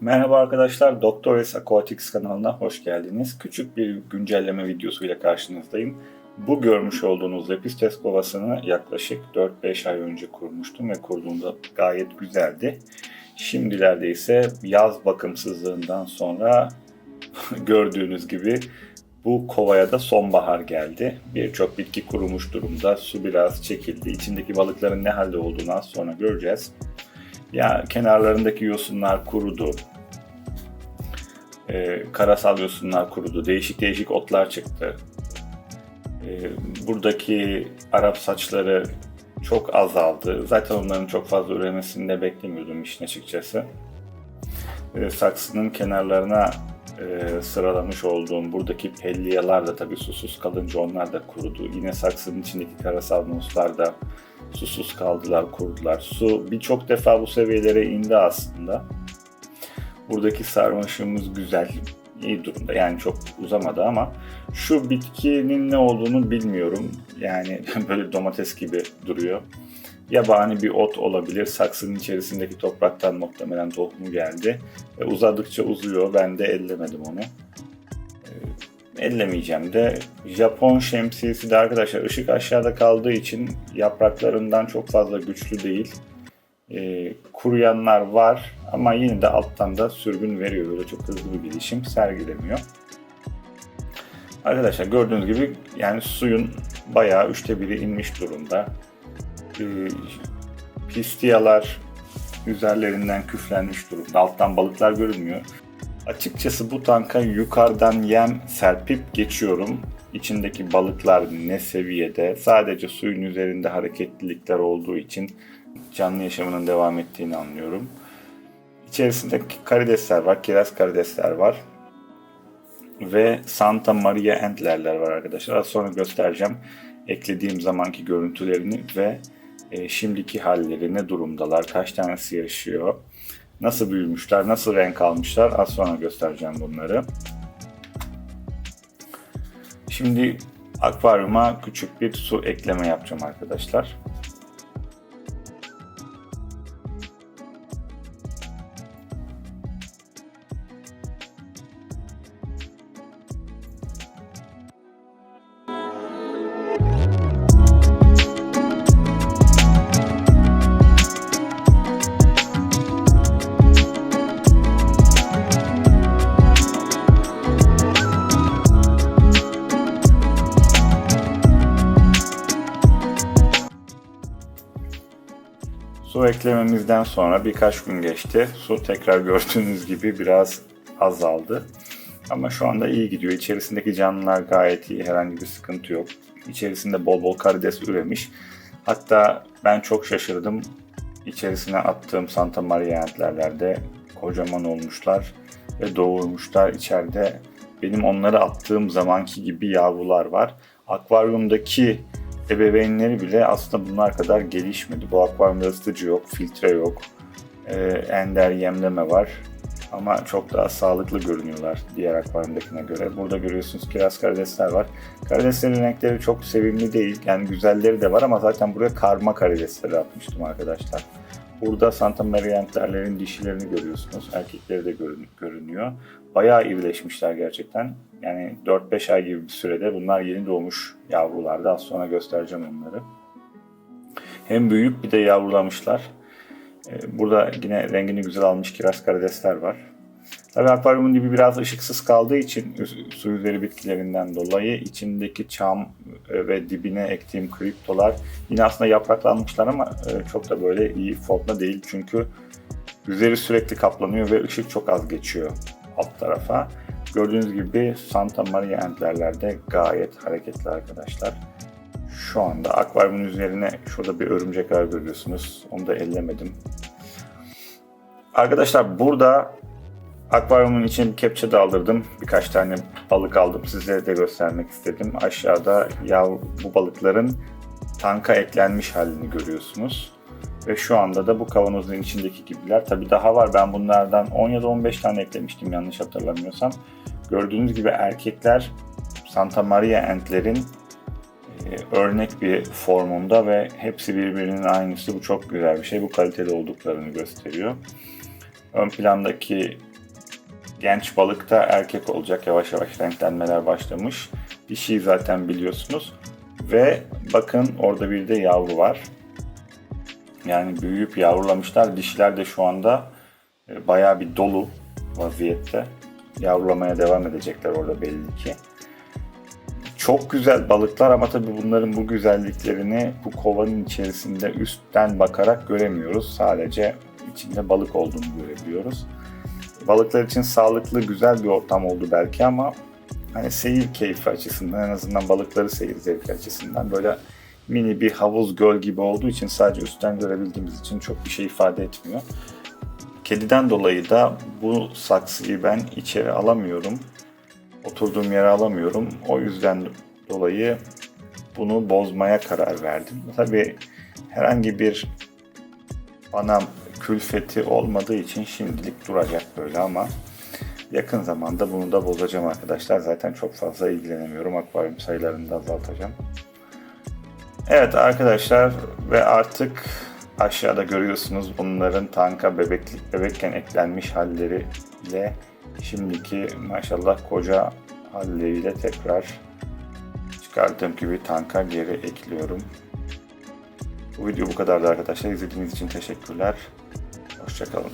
Merhaba arkadaşlar, Doktor S Aquatics kanalına hoş geldiniz. Küçük bir güncelleme videosuyla karşınızdayım. Bu görmüş olduğunuz Lepistes kovasını yaklaşık 4-5 ay önce kurmuştum ve kurduğumda gayet güzeldi. Şimdilerde ise yaz bakımsızlığından sonra gördüğünüz gibi bu kovaya da sonbahar geldi. Birçok bitki kurumuş durumda. Su biraz çekildi. İçindeki balıkların ne halde olduğunu az sonra göreceğiz. Ya kenarlarındaki yosunlar kurudu. Ee, karasal yosunlar kurudu. Değişik değişik otlar çıktı. Ee, buradaki Arap saçları çok azaldı. Zaten onların çok fazla üremesini de beklemiyordum işin açıkçası. Ee, saksının kenarlarına e, sıralamış olduğum buradaki pelliyalar da tabii susuz kalınca onlar da kurudu. Yine saksının içindeki karasal muslar da susuz kaldılar, kurudular. Su birçok defa bu seviyelere indi aslında. Buradaki sarmaşığımız güzel, iyi durumda. Yani çok uzamadı ama şu bitkinin ne olduğunu bilmiyorum. Yani böyle domates gibi duruyor. Yabani bir ot olabilir. Saksının içerisindeki topraktan muhtemelen tohumu geldi. E, uzadıkça uzuyor. Ben de ellemedim onu. Ellemeyeceğim de. Japon şemsiyesi de arkadaşlar ışık aşağıda kaldığı için yapraklarından çok fazla güçlü değil. E, kuruyanlar var ama yine de alttan da sürgün veriyor. Böyle çok hızlı bir gelişim sergilemiyor. Arkadaşlar gördüğünüz gibi yani suyun bayağı üçte biri inmiş durumda. E, pistiyalar üzerlerinden küflenmiş durumda. Alttan balıklar görünmüyor. Açıkçası bu tanka yukarıdan yem serpip geçiyorum. İçindeki balıklar ne seviyede? Sadece suyun üzerinde hareketlilikler olduğu için canlı yaşamının devam ettiğini anlıyorum. İçerisinde karidesler var, kiraz karidesler var. Ve Santa Maria Entlerler var arkadaşlar. Az sonra göstereceğim eklediğim zamanki görüntülerini ve e, şimdiki halleri ne durumdalar, kaç tanesi yaşıyor, nasıl büyümüşler, nasıl renk almışlar az sonra göstereceğim bunları. Şimdi akvaryuma küçük bir su ekleme yapacağım arkadaşlar. Su eklememizden sonra birkaç gün geçti. Su tekrar gördüğünüz gibi biraz azaldı. Ama şu anda iyi gidiyor. İçerisindeki canlılar gayet iyi. Herhangi bir sıkıntı yok. İçerisinde bol bol karides üremiş. Hatta ben çok şaşırdım. İçerisine attığım Santa Maria entlerlerde kocaman olmuşlar ve doğurmuşlar. İçeride benim onları attığım zamanki gibi yavrular var. Akvaryumdaki ebeveynleri bile aslında bunlar kadar gelişmedi. Bu akvaryumda ısıtıcı yok, filtre yok, e, ender yemleme var. Ama çok daha sağlıklı görünüyorlar diğer akvaryumdakine göre. Burada görüyorsunuz kiraz karidesler var. Karideslerin renkleri çok sevimli değil. Yani güzelleri de var ama zaten buraya karma karidesleri atmıştım arkadaşlar. Burada Santa Mariantlerlerin dişilerini görüyorsunuz. Erkekleri de görün görünüyor. Bayağı irileşmişler gerçekten. Yani 4-5 ay gibi bir sürede bunlar yeni doğmuş yavrulardı. Az sonra göstereceğim onları. Hem büyüyüp bir de yavrulamışlar. Ee, burada yine rengini güzel almış kiraz karidesler var. Tabii akvaryumun dibi biraz ışıksız kaldığı için su üzeri bitkilerinden dolayı içindeki çam ve dibine ektiğim kriptolar yine aslında yapraklanmışlar ama e, çok da böyle iyi formda değil. Çünkü üzeri sürekli kaplanıyor ve ışık çok az geçiyor alt tarafa. Gördüğünüz gibi Santa Maria entlerlerde gayet hareketli arkadaşlar. Şu anda akvaryumun üzerine şurada bir örümcek ağ görüyorsunuz. Onu da ellemedim. Arkadaşlar burada akvaryumun içine bir kepçe daldırdım. Birkaç tane balık aldım. Sizlere de göstermek istedim. Aşağıda yav bu balıkların tanka eklenmiş halini görüyorsunuz. Ve şu anda da bu kavanozun içindeki gibiler. Tabi daha var. Ben bunlardan 10 ya da 15 tane eklemiştim yanlış hatırlamıyorsam. Gördüğünüz gibi erkekler Santa Maria entlerin e, örnek bir formunda ve hepsi birbirinin aynısı. Bu çok güzel bir şey. Bu kaliteli olduklarını gösteriyor. Ön plandaki genç balık da erkek olacak. Yavaş yavaş renklenmeler başlamış. Dişiyi zaten biliyorsunuz. Ve bakın orada bir de yavru var. Yani büyüyüp yavrulamışlar. Dişiler de şu anda e, bayağı bir dolu vaziyette. Yavrulamaya devam edecekler orada belli ki. Çok güzel balıklar ama tabii bunların bu güzelliklerini bu kovanın içerisinde üstten bakarak göremiyoruz. Sadece içinde balık olduğunu görebiliyoruz. Balıklar için sağlıklı, güzel bir ortam oldu belki ama hani seyir keyfi açısından en azından balıkları seyir zevki açısından böyle mini bir havuz göl gibi olduğu için sadece üstten görebildiğimiz için çok bir şey ifade etmiyor. Kediden dolayı da bu saksıyı ben içeri alamıyorum. Oturduğum yere alamıyorum. O yüzden dolayı bunu bozmaya karar verdim. Tabii herhangi bir bana külfeti olmadığı için şimdilik duracak böyle ama yakın zamanda bunu da bozacağım arkadaşlar. Zaten çok fazla ilgilenemiyorum. Akvaryum sayılarını da azaltacağım. Evet arkadaşlar ve artık aşağıda görüyorsunuz bunların tanka bebeklik bebekken eklenmiş halleri ile şimdiki maşallah koca halleriyle tekrar çıkardığım gibi tanka geri ekliyorum. Bu video bu kadardı arkadaşlar. İzlediğiniz için teşekkürler. Hoşçakalın.